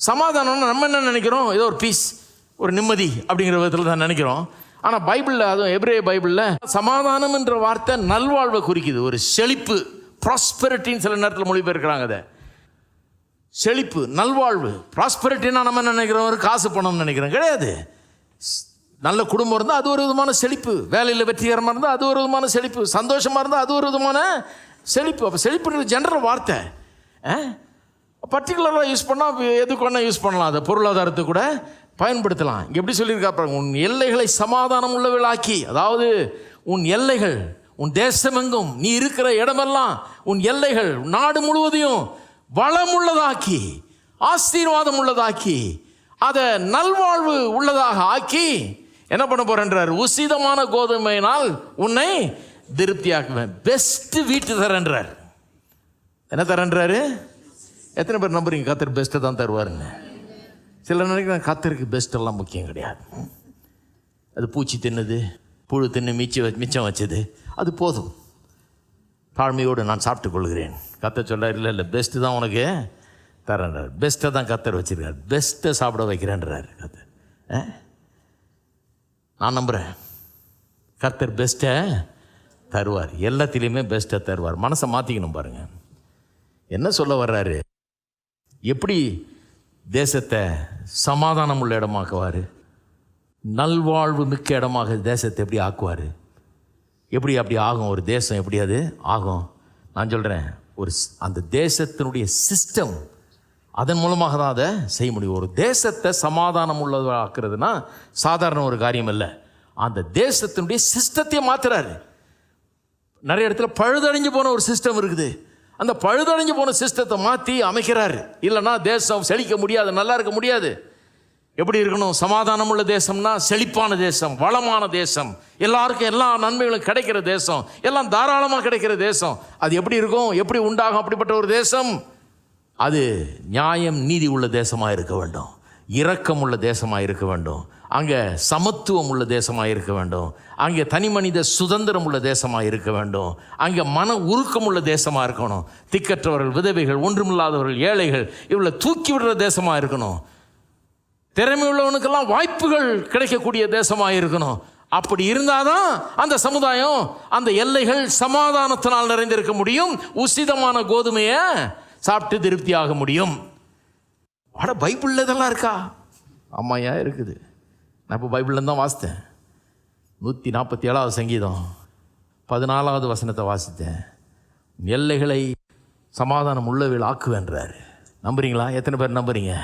சமாதானம்னு நம்ம என்ன நினைக்கிறோம்? ஏதோ ஒரு பீஸ் ஒரு நிம்மதி அப்படிங்கிற விதத்தில் தான் நினைக்கிறோம். ஆனால் பைபிளில் அதுவும் எப்ரே பைபிளில் சமாதானம் என்ற வார்த்தை நல்வாழ்வை குறிக்குது. ஒரு செழிப்பு ப்ராஸ்பெரிட்டின்னு சில நேரத்தில் மொழிபெயர்க்கிறாங்க அதை. செழிப்பு நல்வாழ்வு ப்ராஸ்பெரிட்டின்னா நம்ம என்ன நினைக்கிறோம்? ஒரு காசு பணம்னு நினைக்கிறோம். கிடையாது. நல்ல குடும்பம் இருந்தால் அது ஒரு விதமான செழிப்பு. வேலையில் வெற்றிகரமாக இருந்தால் அது ஒரு விதமான செழிப்பு. சந்தோஷமாக இருந்தால் அது ஒரு விதமான செழிப்பு. அப்போ செழிப்புன்றது ஜென்ரல் வார்த்தை. பர்டிகுலராக யூஸ் பண்ணால் எதுக்கு வேணால் யூஸ் பண்ணலாம். அதை பொருளாதாரத்தை கூட பயன்படுத்தலாம். இங்கே எப்படி சொல்லியிருக்கா பாருங்க உன் எல்லைகளை சமாதானம் உள்ளவர்களாக்கி அதாவது உன் எல்லைகள் உன் தேசமெங்கும் நீ இருக்கிற இடமெல்லாம் உன் எல்லைகள் நாடு முழுவதையும் வளமுள்ளதாக்கி ஆசீர்வாதம் உள்ளதாக்கி அதை நல்வாழ்வு உள்ளதாக ஆக்கி என்ன பண்ண போறேன்றார்? உசிதமான கோதுமையினால் உன்னை திருப்தியாக்குவேன். பெஸ்ட் வீட்டு தரேன்றார். என்ன தரேன்றாரு? எத்தனை பேர் நம்புறீங்க? கத்தர் பெஸ்ட்டை தான் தருவாருங்க. சில நினைக்கிறேன் கத்தருக்கு பெஸ்ட்டெல்லாம் முக்கியம் கிடையாது. அது பூச்சி தின்னுது புழு தின்னு மிச்சம் வச்சு மிச்சம் வச்சது அது போதும். தாழ்மையோடு நான் சாப்பிட்டு கொள்கிறேன். கத்தர் சொல்கிறார் இல்லை இல்லை பெஸ்ட்டு தான் உனக்கு தரேன்றார். பெஸ்ட்டை தான் கத்தர் வச்சுருக்கார். பெஸ்ட்டை சாப்பிட வைக்கிறேன்றார் கத்தர். ஆ? நான் நம்புகிறேன் கர்த்தர் பெஸ்ட்டை தருவார். எல்லாத்திலையுமே பெஸ்ட்டை தருவார். மனசை மாற்றிக்கணும் பாருங்கள் என்ன சொல்ல வர்றாரு? எப்படி தேசத்தை சமாதானம் உள்ள இடமாக்குவார்? நல்வாழ்வு மிக்க இடமாக தேசத்தை எப்படி ஆக்குவார்? எப்படி அப்படி ஆகும்? ஒரு தேசம் எப்படி அது ஆகும்? நான் சொல்கிறேன் ஒரு அந்த தேசத்தினுடைய சிஸ்டம் அதன் மூலமாக தான் அதை செய்ய முடியும். ஒரு தேசத்தை சமாதானம் உள்ளதாக்குறதுனா சாதாரண ஒரு காரியம் இல்லை. அந்த தேசத்தினுடைய சிஸ்டத்தையே மாற்றுறாரு நிறைய இடத்துல பழுதடைஞ்சு போன ஒரு சிஸ்டம் இருக்குது. அந்த பழுதடைஞ்சு போன சிஸ்டத்தை மாற்றி அமைக்கிறாரு. இல்லைன்னா தேசம் செழிக்க முடியாது நல்லா இருக்க முடியாது. எப்படி இருக்கணும்? சமாதானம் உள்ள தேசம்னா செழிப்பான தேசம் வளமான தேசம். எல்லாருக்கும் எல்லா நன்மைகளும் கிடைக்கிற தேசம் எல்லாம் தாராளமாக கிடைக்கிற தேசம். அது எப்படி இருக்கும்? எப்படி உண்டாகும்? அப்படிப்பட்ட ஒரு தேசம்? அது நியாயம் நீதி உள்ள தேசமாக இருக்க வேண்டும். இரக்கம் உள்ள தேசமாக இருக்க வேண்டும். அங்கே சமத்துவம் உள்ள தேசமாக இருக்க வேண்டும். அங்கே தனி மனித சுதந்திரம் உள்ள தேசமாக இருக்க வேண்டும். அங்கே மன உருக்கம் உள்ள தேசமாக இருக்கணும். திக்கற்றவர்கள் விதவைகள் ஒன்றுமில்லாதவர்கள் ஏழைகள் இவளை தூக்கி விடுற தேசமாக இருக்கணும். திறமை உள்ளவனுக்கெல்லாம் வாய்ப்புகள் கிடைக்கக்கூடிய தேசமாக இருக்கணும். அப்படி இருந்தாதான் அந்த சமுதாயம் அந்த எல்லைகள் சமாதானத்தினால் நிறைந்திருக்க முடியும். உசிதமான கோதுமையை சாப்பிட்டு திருப்தியாக முடியும். அட பைபிளில் இதெல்லாம் இருக்கா? ஆமாயா இருக்குது. நான் இப்போ பைபிளில் தான் வாசித்தேன். நூற்றி நாற்பத்தி ஏழாவது சங்கீதம் பதினாலாவது வசனத்தை வாசித்தேன். எல்லைகளை சமாதானம் உள்ளவில் ஆக்குவேன்றார் நம்புறீங்களா? எத்தனை பேர் நம்புறீங்க?